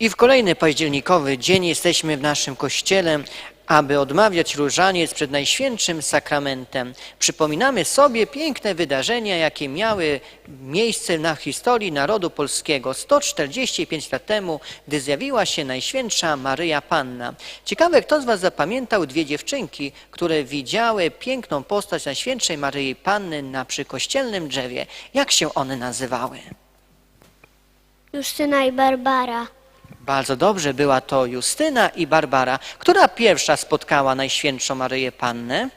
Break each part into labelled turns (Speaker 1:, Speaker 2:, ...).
Speaker 1: I w kolejny październikowy dzień jesteśmy w naszym kościele, aby odmawiać różaniec przed Najświętszym Sakramentem. Przypominamy sobie piękne wydarzenia, jakie miały miejsce na historii narodu polskiego 145 lat temu, gdy zjawiła się Najświętsza Maryja Panna. Ciekawe, kto z Was zapamiętał dwie dziewczynki, które widziały piękną postać Najświętszej Maryi Panny na przykościelnym drzewie. Jak się one nazywały?
Speaker 2: Justyna i Barbara.
Speaker 1: Bardzo dobrze, była to Justyna i Barbara. Która pierwsza spotkała Najświętszą Maryję Pannę?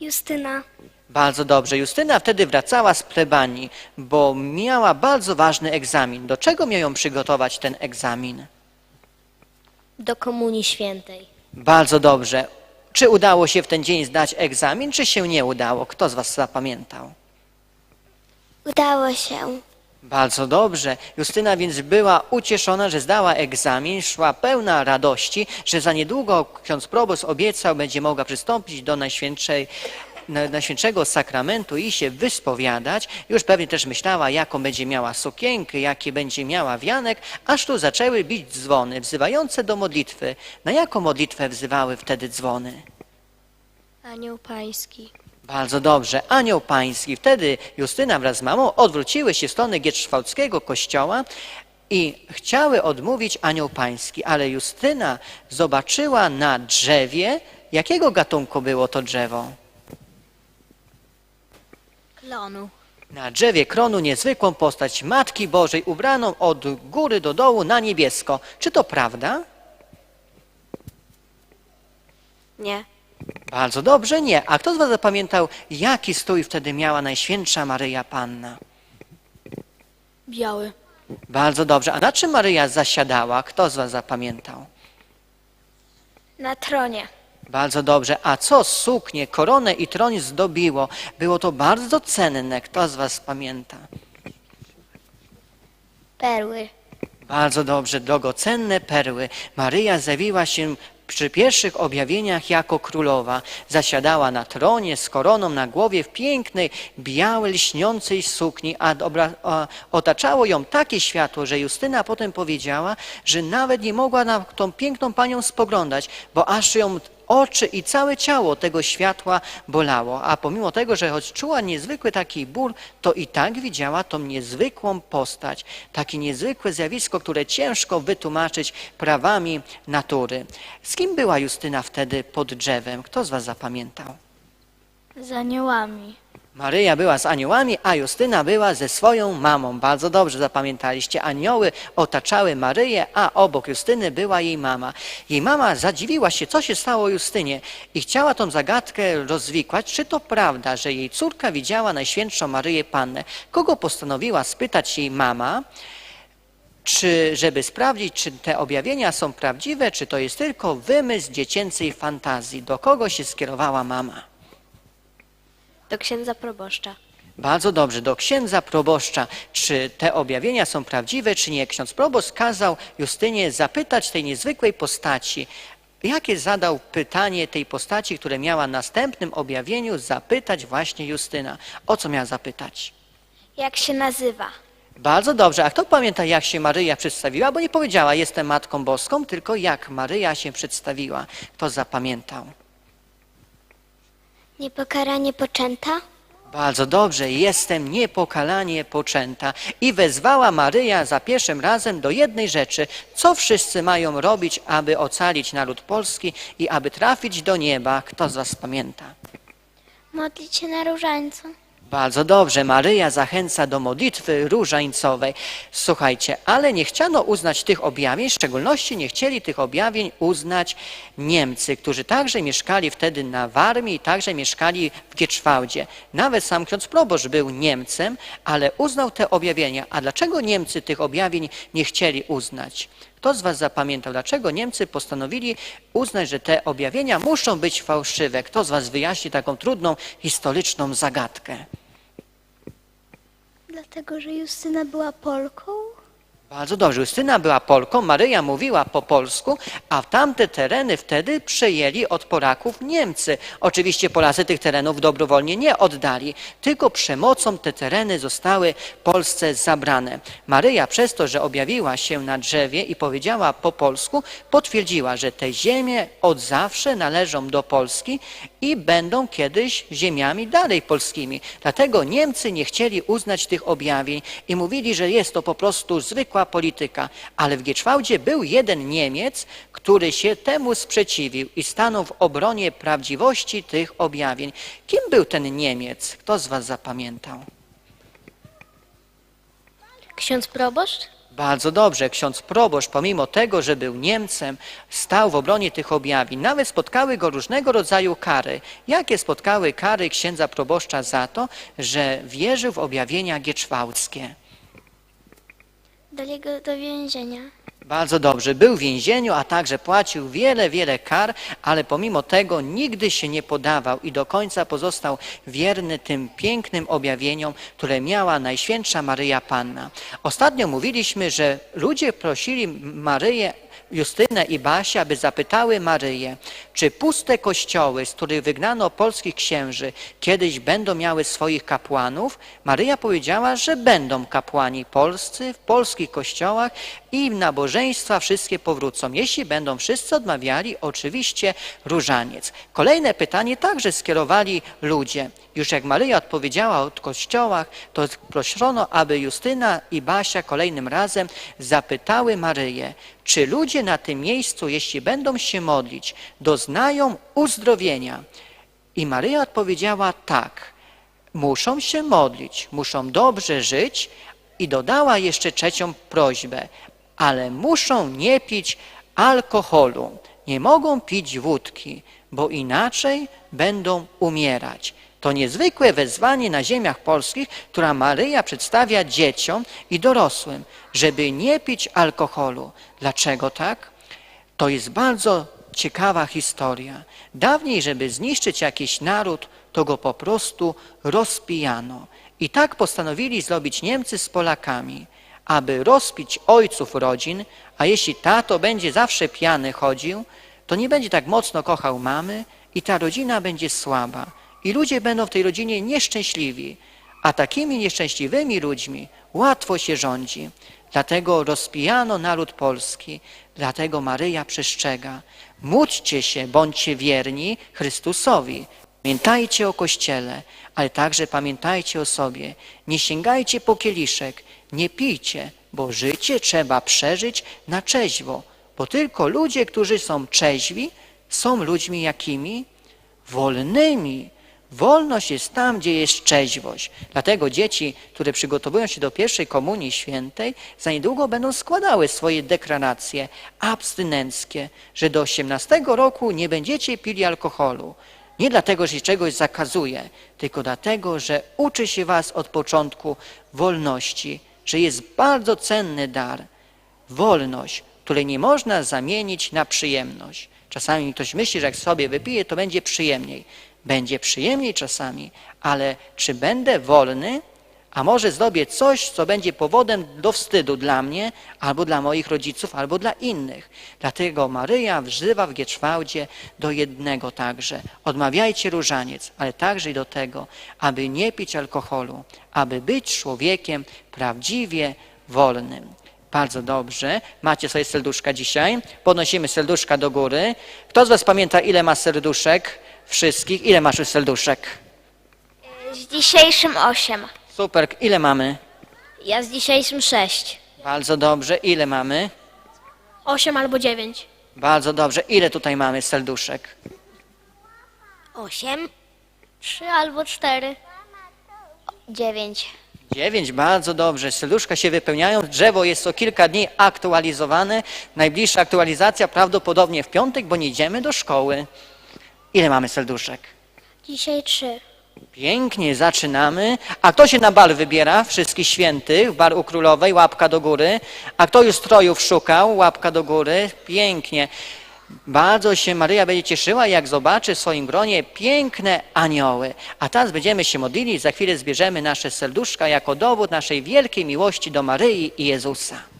Speaker 2: Justyna.
Speaker 1: Bardzo dobrze. Justyna wtedy wracała z plebanii, bo miała bardzo ważny egzamin. Do czego miał ją przygotować ten egzamin?
Speaker 2: Do Komunii Świętej.
Speaker 1: Bardzo dobrze. Czy udało się w ten dzień zdać egzamin, czy się nie udało? Kto z Was zapamiętał?
Speaker 2: Udało się.
Speaker 1: Bardzo dobrze. Justyna więc była ucieszona, że zdała egzamin, szła pełna radości, że za niedługo ksiądz proboszcz obiecał, będzie mogła przystąpić do Najświętszej, na- Najświętszego Sakramentu i się wyspowiadać. Już pewnie też myślała, jaką będzie miała sukienkę, jaki będzie miała wianek, aż tu zaczęły bić dzwony, wzywające do modlitwy. Na jaką modlitwę wzywały wtedy dzwony?
Speaker 2: Anioł Pański.
Speaker 1: Bardzo dobrze. Anioł Pański. Wtedy Justyna wraz z mamą odwróciły się w stronę Gietrzwałckiego kościoła i chciały odmówić Anioł Pański, ale Justyna zobaczyła na drzewie, jakiego gatunku było to drzewo.
Speaker 2: Klonu.
Speaker 1: Na drzewie kronu niezwykłą postać Matki Bożej ubraną od góry do dołu na niebiesko. Czy to prawda?
Speaker 2: Nie.
Speaker 1: Bardzo dobrze, nie. A kto z Was zapamiętał, jaki stój wtedy miała Najświętsza Maryja Panna?
Speaker 2: Biały.
Speaker 1: Bardzo dobrze. A na czym Maryja zasiadała? Kto z Was zapamiętał?
Speaker 2: Na tronie.
Speaker 1: Bardzo dobrze. A co suknię, koronę i tron zdobiło? Było to bardzo cenne. Kto z Was pamięta?
Speaker 2: Perły.
Speaker 1: Bardzo dobrze. Drogocenne perły. Maryja zjawiła się przy pierwszych objawieniach jako królowa. Zasiadała na tronie z koroną na głowie w pięknej, białej, lśniącej sukni, a otaczało ją takie światło, że Justyna potem powiedziała, że nawet nie mogła na tą piękną panią spoglądać, bo aż ją oczy i całe ciało tego światła bolało. A pomimo tego, że choć czuła niezwykły taki ból, to i tak widziała tą niezwykłą postać, takie niezwykłe zjawisko, które ciężko wytłumaczyć prawami natury. Z kim była Justyna wtedy pod drzewem? Kto z was zapamiętał?
Speaker 2: Z aniołami.
Speaker 1: Maryja była z aniołami, a Justyna była ze swoją mamą. Bardzo dobrze zapamiętaliście. Anioły otaczały Maryję, a obok Justyny była jej mama. Jej mama zadziwiła się, co się stało Justynie i chciała tą zagadkę rozwikłać. Czy to prawda, że jej córka widziała Najświętszą Maryję Pannę? Kogo postanowiła spytać jej mama? Czy, żeby sprawdzić, czy te objawienia są prawdziwe, czy to jest tylko wymysł dziecięcej fantazji? Do kogo się skierowała mama?
Speaker 2: Do księdza proboszcza.
Speaker 1: Bardzo dobrze. Do księdza proboszcza, czy te objawienia są prawdziwe, czy nie. Ksiądz proboszcz kazał Justynie zapytać tej niezwykłej postaci, jakie zadał pytanie tej postaci, które miała w następnym objawieniu zapytać właśnie Justyna. O co miała zapytać?
Speaker 2: Jak się nazywa?
Speaker 1: Bardzo dobrze. A kto pamięta, jak się Maryja przedstawiła? Bo nie powiedziała, jestem Matką Boską, tylko jak Maryja się przedstawiła. Kto zapamiętał?
Speaker 2: Niepokaranie poczęta?
Speaker 1: Bardzo dobrze, jestem niepokalanie poczęta. I wezwała Maryja za pierwszym razem do jednej rzeczy, co wszyscy mają robić, aby ocalić naród polski i aby trafić do nieba. Kto z Was pamięta?
Speaker 2: Modlić się na różańcu.
Speaker 1: Bardzo dobrze, Maryja zachęca do modlitwy różańcowej. Słuchajcie, ale nie chciano uznać tych objawień, w szczególności nie chcieli tych objawień uznać Niemcy, którzy także mieszkali wtedy na Warmii i także mieszkali w Gieczwałdzie. Nawet sam ksiądz proboszcz był Niemcem, ale uznał te objawienia. A dlaczego Niemcy tych objawień nie chcieli uznać? Kto z Was zapamiętał, dlaczego Niemcy postanowili uznać, że te objawienia muszą być fałszywe? Kto z Was wyjaśni taką trudną historyczną zagadkę?
Speaker 2: Dlatego, że Justyna była Polką?
Speaker 1: Bardzo dobrze. Justyna była Polką, Maryja mówiła po polsku, a tamte tereny wtedy przejęli od Polaków Niemcy. Oczywiście Polacy tych terenów dobrowolnie nie oddali, tylko przemocą te tereny zostały Polsce zabrane. Maryja przez to, że objawiła się na drzewie i powiedziała po polsku, potwierdziła, że te ziemie od zawsze należą do Polski i będą kiedyś ziemiami dalej polskimi. Dlatego Niemcy nie chcieli uznać tych objawień i mówili, że jest to po prostu zwykła polityka. Ale w Gieczwałdzie był jeden Niemiec, który się temu sprzeciwił i stanął w obronie prawdziwości tych objawień. Kim był ten Niemiec? Kto z was zapamiętał?
Speaker 2: Ksiądz proboszcz?
Speaker 1: Bardzo dobrze. Ksiądz proboszcz, pomimo tego, że był Niemcem, stał w obronie tych objawień. Nawet spotkały go różnego rodzaju kary. Jakie spotkały kary księdza proboszcza za to, że wierzył w objawienia gieczwałckie?
Speaker 2: Dali go do więzienia.
Speaker 1: Bardzo dobrze. Był w więzieniu, a także płacił wiele, wiele kar, ale pomimo tego nigdy się nie podawał i do końca pozostał wierny tym pięknym objawieniom, które miała Najświętsza Maryja Panna. Ostatnio mówiliśmy, że ludzie prosili Maryję, Justynę i Basię, aby zapytały Maryję, czy puste kościoły, z których wygnano polskich księży, kiedyś będą miały swoich kapłanów? Maryja powiedziała, że będą kapłani polscy w polskich kościołach i nabożeństwa wszystkie powrócą. Jeśli będą wszyscy odmawiali, oczywiście różaniec. Kolejne pytanie także skierowali ludzie. Już jak Maryja odpowiedziała od kościołach, to proszono, aby Justyna i Basia kolejnym razem zapytały Maryję, czy ludzie na tym miejscu, jeśli będą się modlić, doznają uzdrowienia. I Maryja odpowiedziała tak, muszą się modlić, muszą dobrze żyć i dodała jeszcze trzecią prośbę, ale muszą nie pić alkoholu, nie mogą pić wódki, bo inaczej będą umierać. To niezwykłe wezwanie na ziemiach polskich, która Maryja przedstawia dzieciom i dorosłym, żeby nie pić alkoholu. Dlaczego tak? To jest bardzo ciekawa historia. Dawniej, żeby zniszczyć jakiś naród, to go po prostu rozpijano. I tak postanowili zrobić Niemcy z Polakami, aby rozpić ojców rodzin, a jeśli tato będzie zawsze pijany chodził, to nie będzie tak mocno kochał mamy i ta rodzina będzie słaba. I ludzie będą w tej rodzinie nieszczęśliwi, a takimi nieszczęśliwymi ludźmi łatwo się rządzi. Dlatego rozpijano naród polski, dlatego Maryja przestrzega. Módlcie się, bądźcie wierni Chrystusowi. Pamiętajcie o Kościele, ale także pamiętajcie o sobie. Nie sięgajcie po kieliszek, nie pijcie, bo życie trzeba przeżyć na trzeźwo. Bo tylko ludzie, którzy są trzeźwi, są ludźmi jakimi? Wolnymi. Wolność jest tam, gdzie jest trzeźwość. Dlatego dzieci, które przygotowują się do pierwszej komunii świętej, za niedługo będą składały swoje deklaracje abstynenckie, że do 18 roku nie będziecie pili alkoholu. Nie dlatego, że się czegoś zakazuje, tylko dlatego, że uczy się was od początku wolności, że jest bardzo cenny dar. Wolność, której nie można zamienić na przyjemność. Czasami ktoś myśli, że jak sobie wypije, to będzie przyjemniej. Będzie przyjemniej czasami, ale czy będę wolny, a może zrobię coś, co będzie powodem do wstydu dla mnie, albo dla moich rodziców, albo dla innych. Dlatego Maryja wzywa w Gieczwałdzie do jednego także. Odmawiajcie różaniec, ale także i do tego, aby nie pić alkoholu, aby być człowiekiem prawdziwie wolnym. Bardzo dobrze. Macie swoje serduszka dzisiaj. Podnosimy serduszka do góry. Kto z Was pamięta, ile ma serduszek? Wszystkich. Ile masz już serduszek?
Speaker 2: Z dzisiejszym osiem.
Speaker 1: Super. Ile mamy?
Speaker 2: Ja z dzisiejszym sześć.
Speaker 1: Bardzo dobrze. Ile mamy?
Speaker 2: Osiem albo dziewięć.
Speaker 1: Bardzo dobrze. Ile tutaj mamy serduszek?
Speaker 2: Osiem. Trzy albo cztery. Dziewięć.
Speaker 1: Dziewięć. Bardzo dobrze. Serduszka się wypełniają. Drzewo jest co kilka dni aktualizowane. Najbliższa aktualizacja prawdopodobnie w piątek, bo nie idziemy do szkoły. Ile mamy serduszek?
Speaker 2: Dzisiaj trzy.
Speaker 1: Pięknie, zaczynamy. A kto się na bal wybiera? Wszystkich świętych, w bar u królowej, łapka do góry. A kto już strojów szukał? Łapka do góry. Pięknie. Bardzo się Maryja będzie cieszyła, jak zobaczy w swoim gronie piękne anioły. A teraz będziemy się modlili, za chwilę zbierzemy nasze serduszka jako dowód naszej wielkiej miłości do Maryi i Jezusa.